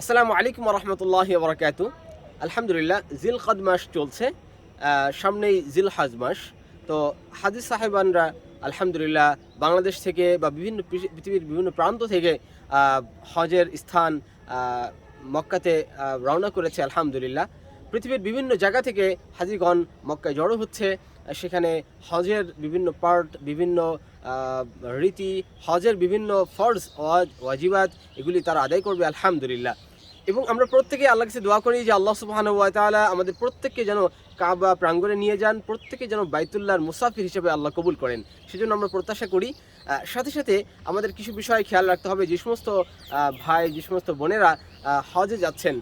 আসসালামু আলাইকুম রহমতুল্লাহ বরকাত আলহামদুলিল্লাহ জিল কদ মাস চলছে সামনেই জিল হাজ মাস। তো হাদিস সাহেবানরা আলহামদুলিল্লাহ বাংলাদেশ থেকে বা বিভিন্ন পৃথিবীর বিভিন্ন প্রান্ত থেকে হজের স্থান মক্কাতে রওনা করেছে, আলহামদুলিল্লাহ। পৃথিবীর বিভিন্ন জায়গা থেকে হাজিগণ মক্কায় জড়ো হচ্ছে। সেখানে হজের বিভিন্ন পার্ট, বিভিন্ন রীতি, হজের বিভিন্ন ফর্জ, ওয়াজ- ওয়াজিবাত, এগুলি তারা আদায় করবে, আলহামদুলিল্লাহ। এবং আমরা প্রত্যেকে আল্লাহ কাছে দোয়া করি যে আল্লাহ সুবহান তাআলা আমাদের প্রত্যেককে যেন কাবা প্রাঙ্গণে নিয়ে যান প্রত্যেকে যেন বাইতুল্লাহর মুসাফির হিসেবে আল্লাহ কবুল করেন। সেজন্য আমরা প্রত্যাশা করি সাথে সাথে আমাদের কিছু বিষয় খেয়াল রাখতে হবে, যে সমস্ত ভাই, যে সমস্ত বোনেরা হজে যাচ্ছেন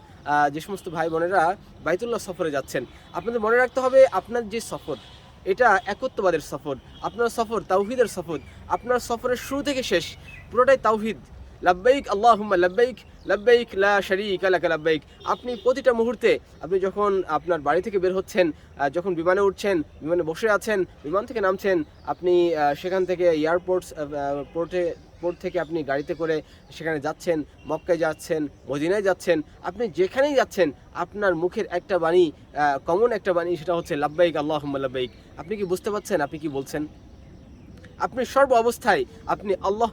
যে সমস্ত ভাই বোনেরা বাইতুল্লাহ সফরে যাচ্ছেন, আপনাদের মনে রাখতে হবে, আপনার যে সফর এটা একত্ববাদের সফর, আপনার সফর তাওহিদের সফর, আপনার সফরের শুরু থেকে শেষ, পুরোটাই তাওহিদ। লাব্বাইক, আল্লাহুম্মা লাব্বাইক লাব্বাইক লা শারিক আলাকা লাব্বাইক। আপনি প্রতিটা মুহূর্তে, আপনি যখন আপনার বাড়ি থেকে বের হচ্ছেন যখন বিমানে উঠছেন, বিমানে বসে আছেন, বিমান থেকে নামছেন, আপনি সেখান থেকে এয়ারপোর্টস পোর্টে পোর্ট থেকে আপনি গাড়িতে করে সেখানে যাচ্ছেন, মক্কায় যাচ্ছেন, মদিনায় যাচ্ছেন, আপনি যেখানেই যাচ্ছেন, আপনার মুখের একটা বাণী কমন একটা বাণী সেটা হচ্ছে, লাব্বাইক আল্লাহুম্মা লাব্বাইক। আপনি কি বুঝতে পারছেন? আপনি কি বলছেন? আপনি সর্ব অবস্থায় আপনি আল্লাহ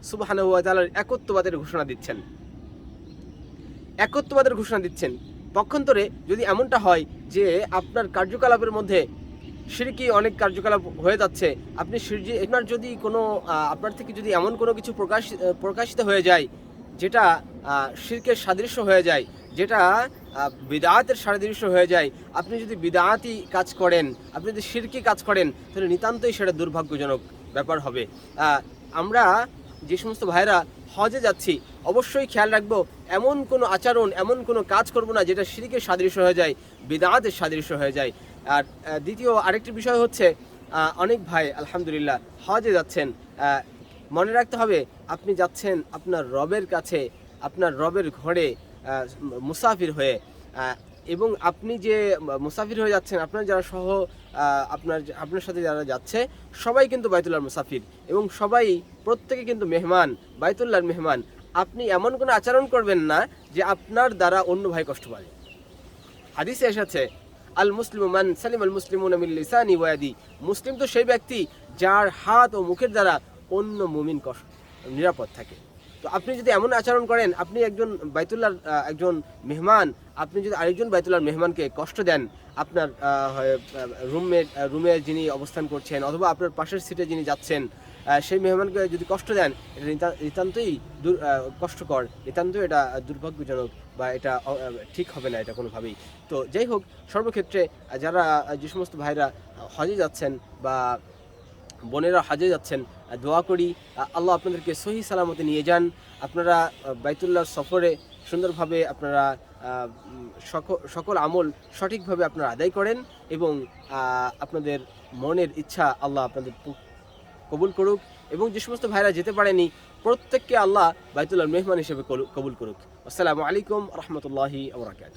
তাআলার একত্ববাদের ঘোষণা দিচ্ছেন। একত্ববাদের ঘোষণা দিচ্ছেন। পক্ষান্তরে যদি এমনটা হয় যে আপনার কার্যকলাপের মধ্যে সিরকি অনেক কার্যকলাপ হয়ে যাচ্ছে? আপনি সিরজি আপনার যদি কোনো আপনার থেকে যদি এমন কোনো কিছু প্রকাশ প্রকাশিত হয়ে যায়, যেটা শিরকের সাদৃশ্য হয়ে যায়, যেটা বিদায়াতের সাদৃশ্য হয়ে যায়, আপনি যদি বিদায়াতি কাজ করেন, আপনি যদি শিরকি কাজ করেন, তাহলে নিতান্তই সেটা দুর্ভাগ্যজনক ব্যাপার হবে। আমরা যে সমস্ত ভাইরা হজে যাচ্ছি, অবশ্যই খেয়াল রাখব, এমন কোনো আচরণ, এমন কোনো কাজ করব না, যেটা শিরিকের সাদৃশ্য হয়ে যায়, বিদাতের সাদৃশ্য হয়ে যায়। আর দ্বিতীয় আরেকটি বিষয় হচ্ছে অনেক ভাই, আলহামদুলিল্লাহ, হজে যাচ্ছেন মনে রাখতে হবে, আপনি যাচ্ছেন আপনার রবের কাছে, আপনার রবের ঘরে মুসাফির হয়ে এবং আপনি যে মুসাফির হয়ে যাচ্ছেন, আপনার যারা সহ আপনার আপনার সাথে যারা যাচ্ছে, সবাই কিন্তু বাইতুল্লাহর মুসাফির, এবং সবাই, প্রত্যেকে কিন্তু মেহমান, বাইতুল্লাহর মেহমান। আপনি এমন কোনো আচরণ করবেন না যে আপনার দ্বারা অন্য ভাই কষ্ট পাবে। হাদিসে এসেছে আল মুসলিম মান সালিম আল মুসলিম লিসানি ওয়াদি মুসলিম তো সেই ব্যক্তি যার হাত ও মুখের দ্বারা অন্য মুমিন কষ্ট নিরাপদ থাকে। তো আপনি যদি এমন আচরণ করেন আপনি একজন বাইতুল্লাহর আহ, একজন মেহমান আপনি যদি আরেকজন বাইতুল্লাহর মেহমানকে কষ্ট দেন আপনার রুমমেট রুমে যিনি অবস্থান করছেন অথবা আপনার পাশের সিটে যিনি যাচ্ছেন সেই মেহমানকে যদি কষ্ট দেন এটা নিতা- নিতান্তই কষ্টকর নিতান্তই এটা দুর্ভাগ্যজনক বা এটা ঠিক হবে না এটা কোনোভাবেই। তো যাই হোক সর্বক্ষেত্রে যারা যে সমস্ত ভাইরা হজে যাচ্ছেন বা বোনেরা হজে যাচ্ছেন দোয়া করি। আল্লাহ আপনাদেরকে সহি সালামতে নিয়ে যান। আপনারা বাইতুল্লাহ সফরে সুন্দরভাবে আপনারা সকল আমল সঠিকভাবে আপনারা আদায় করেন এবং আপনাদের মনের ইচ্ছা আল্লাহ আপনাদের কবুল করুক এবং যে সমস্ত ভাইরা যেতে পারেনি, প্রত্যেককে আল্লাহ বাইতুল্লাহ মেহমান হিসেবে কবুল করুক। আসসালামু আলাইকুম রহমতুল্লাহি আবরাকাত